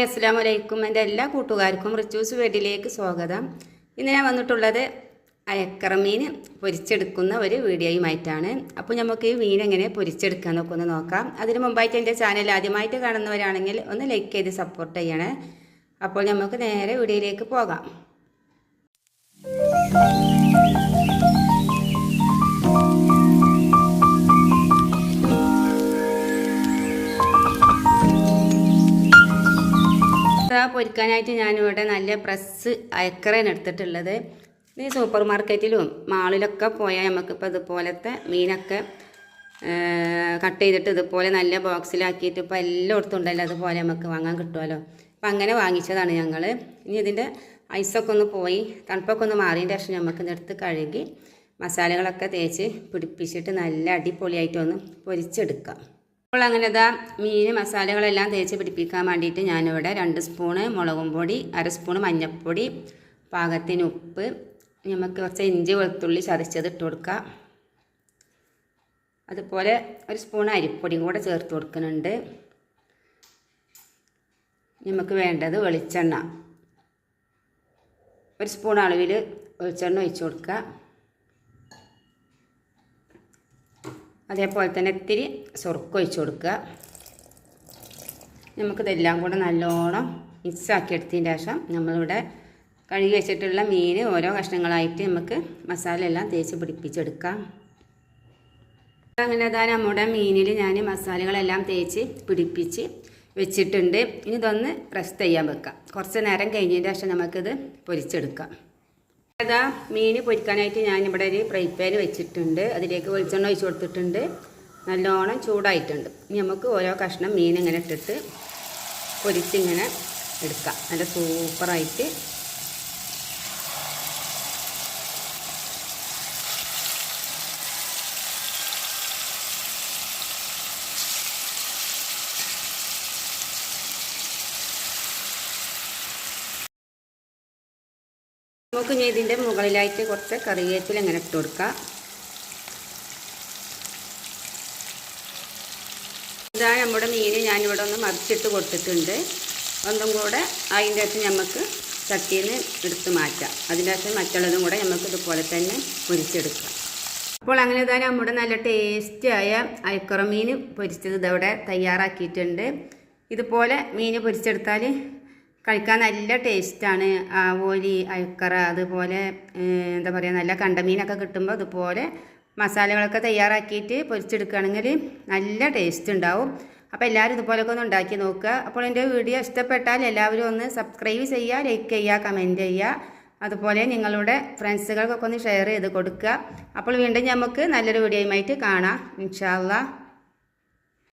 അസ്സാം വലൈക്കും എന്റെ എല്ലാ കൂട്ടുകാർക്കും റിച്ചൂസ് വീട്ടിലേക്ക് സ്വാഗതം. ഇന്ന് ഞാൻ വന്നിട്ടുള്ളത് അയക്കറ മീൻ പൊരിച്ചെടുക്കുന്ന ഒരു വീഡിയോയുമായിട്ടാണ്. അപ്പോൾ നമുക്ക് ഈ മീൻ എങ്ങനെ പൊരിച്ചെടുക്കുക എന്നൊക്കെ ഒന്ന് നോക്കാം. അതിന് മുമ്പായിട്ട് എന്റെ ചാനൽ ആദ്യമായിട്ട് കാണുന്നവരാണെങ്കിൽ ഒന്ന് ലൈക്ക് ചെയ്ത് സപ്പോർട്ട് ചെയ്യണേ. അപ്പോൾ നമുക്ക് നേരെ വീഡിയോയിലേക്ക് പോകാം. പൊരിക്കാനായിട്ട് ഞാനിവിടെ നല്ല പ്രസ് അയക്കറയാണ് എടുത്തിട്ടുള്ളത്. ഈ സൂപ്പർ മാർക്കറ്റിലും മാളിലൊക്കെ പോയാൽ നമുക്കിപ്പോൾ ഇതുപോലത്തെ മീനൊക്കെ കട്ട് ചെയ്തിട്ട് ഇതുപോലെ നല്ല ബോക്സിലാക്കിയിട്ട് ഇപ്പോൾ എല്ലായിടത്തും ഉണ്ടല്ലോ അതുപോലെ നമുക്ക് വാങ്ങാൻ കിട്ടുമല്ലോ അപ്പം അങ്ങനെ വാങ്ങിച്ചതാണ് ഞങ്ങൾ ഇനി ഇതിന്റെ ഐസൊക്കെ ഒന്ന് പോയി തണുപ്പൊക്കെ ഒന്ന് മാറിയതിന്റെ ശേഷം നമുക്ക് ഇതെടുത്ത് കഴുകി മസാലകളൊക്കെ തേച്ച് പിടിപ്പിച്ചിട്ട് നല്ല അടിപൊളിയായിട്ട് ഒന്ന് പൊരിച്ചെടുക്കാം. അപ്പോൾ അങ്ങനെ ഇതാ മീൻ മസാലകളെല്ലാം തേച്ച് പിടിപ്പിക്കാൻ വേണ്ടിയിട്ട് ഞാനിവിടെ രണ്ട് സ്പൂണ് മുളകും പൊടി അര സ്പൂണ് മഞ്ഞൾപ്പൊടി പാകത്തിന് ഉപ്പ് നമുക്ക് കുറച്ച് ഇഞ്ചി വെളുത്തുള്ളി ചതച്ചത് ഇട്ട് കൊടുക്കാം. അതുപോലെ ഒരു സ്പൂൺ അരിപ്പൊടിയും കൂടെ ചേർത്ത് കൊടുക്കുന്നുണ്ട്. നമുക്ക് വേണ്ടത് വെളിച്ചെണ്ണ. ഒരു സ്പൂൺ അളവിൽ വെളിച്ചെണ്ണ ഒഴിച്ചു കൊടുക്കുക അതേപോലെ തന്നെ ഇത്തിരി സുറുക്ക് ഒഴിച്ച് കൊടുക്കുക. നമുക്കിതെല്ലാം കൂടെ നല്ലോണം മിക്സാക്കി എടുത്തതിന് ശേഷം നമ്മളിവിടെ കഴുകി വെച്ചിട്ടുള്ള മീൻ ഓരോ കഷ്ണങ്ങളായിട്ട് നമുക്ക് മസാല എല്ലാം തേച്ച് പിടിപ്പിച്ചെടുക്കാം. അങ്ങനെ അതാ നമ്മുടെ മീനിൽ ഞാൻ മസാലകളെല്ലാം തേച്ച് പിടിപ്പിച്ച് വെച്ചിട്ടുണ്ട്. ഇനി ഇതൊന്ന് റെസ്റ്റ് ചെയ്യാൻ വെക്കാം. കുറച്ച് നേരം കഴിഞ്ഞതിന്റെ ശേഷം നമുക്കിത് പൊരിച്ചെടുക്കാം. അതാ മീൻ പൊരിക്കാനായിട്ട് ഇവിടെ ഒരു ഫ്രൈ പാൻ വെച്ചിട്ടുണ്ട്. അതിലേക്ക് വെളിച്ചെണ്ണ ഒഴിച്ച് കൊടുത്തിട്ടുണ്ട്. നല്ലോണം ചൂടായിട്ടുണ്ട്. ഇനി നമുക്ക് ഓരോ കഷ്ണം മീൻ ഇങ്ങനെ ഇട്ടിട്ട് പൊരിച്ചിങ്ങനെ എടുക്കാം. നല്ല സൂപ്പറായിട്ട് നമുക്ക് ഇനി ഇതിന്റെ മുകളിലായിട്ട് കുറച്ച് കറിവേപ്പില ഇങ്ങനെ ഇട്ട് കൊടുക്കാം. ഇതാ നമ്മുടെ മീൻ ഞാനിവിടെ ഒന്ന് മറിച്ചിട്ട് കൊടുത്തിട്ടുണ്ട്. ഒന്നും കൂടെ അതിന്റെ അകത്ത് നമുക്ക് ചട്ടിയിൽ നിന്ന് എടുത്ത് മാറ്റാം. അതിന്റെ അകത്ത് മറ്റുള്ളതും കൂടെ നമുക്ക് ഇതുപോലെ തന്നെ പൊരിച്ചെടുക്കാം. അപ്പോൾ അങ്ങനെ ഇതാ നമ്മുടെ നല്ല ടേസ്റ്റിയായ അയക്കുറ മീൻ പൊരിച്ചത് ഇതവിടെ തയ്യാറാക്കിയിട്ടുണ്ട്. ഇതുപോലെ മീൻ പൊരിച്ചെടുത്താൽ കഴിക്കാൻ നല്ല ടേസ്റ്റാണ് ആവോലി അയക്കറ അതുപോലെ എന്താ പറയുക നല്ല കണ്ടമീനൊക്കെ കിട്ടുമ്പോൾ അതുപോലെ മസാലകളൊക്കെ തയ്യാറാക്കിയിട്ട് പൊരിച്ചെടുക്കുകയാണെങ്കിൽ നല്ല ടേസ്റ്റ് ഉണ്ടാവും. അപ്പോൾ എല്ലാവരും ഇതുപോലൊക്കെ ഒന്ന് ഉണ്ടാക്കി നോക്കുക. അപ്പോൾ എന്റെ വീഡിയോ ഇഷ്ടപ്പെട്ടാൽ എല്ലാവരും ഒന്ന് സബ്സ്ക്രൈബ് ചെയ്യുക ലൈക്ക് ചെയ്യുക കമന്റ് ചെയ്യുക. അതുപോലെ നിങ്ങളുടെ ഫ്രണ്ട്സുകൾക്കൊക്കെ ഒന്ന് ഷെയർ ചെയ്ത് കൊടുക്കുക. അപ്പോൾ വീണ്ടും നമുക്ക് നല്ലൊരു വീഡിയോയുമായിട്ട് കാണാം. ഇൻഷാല്ലാ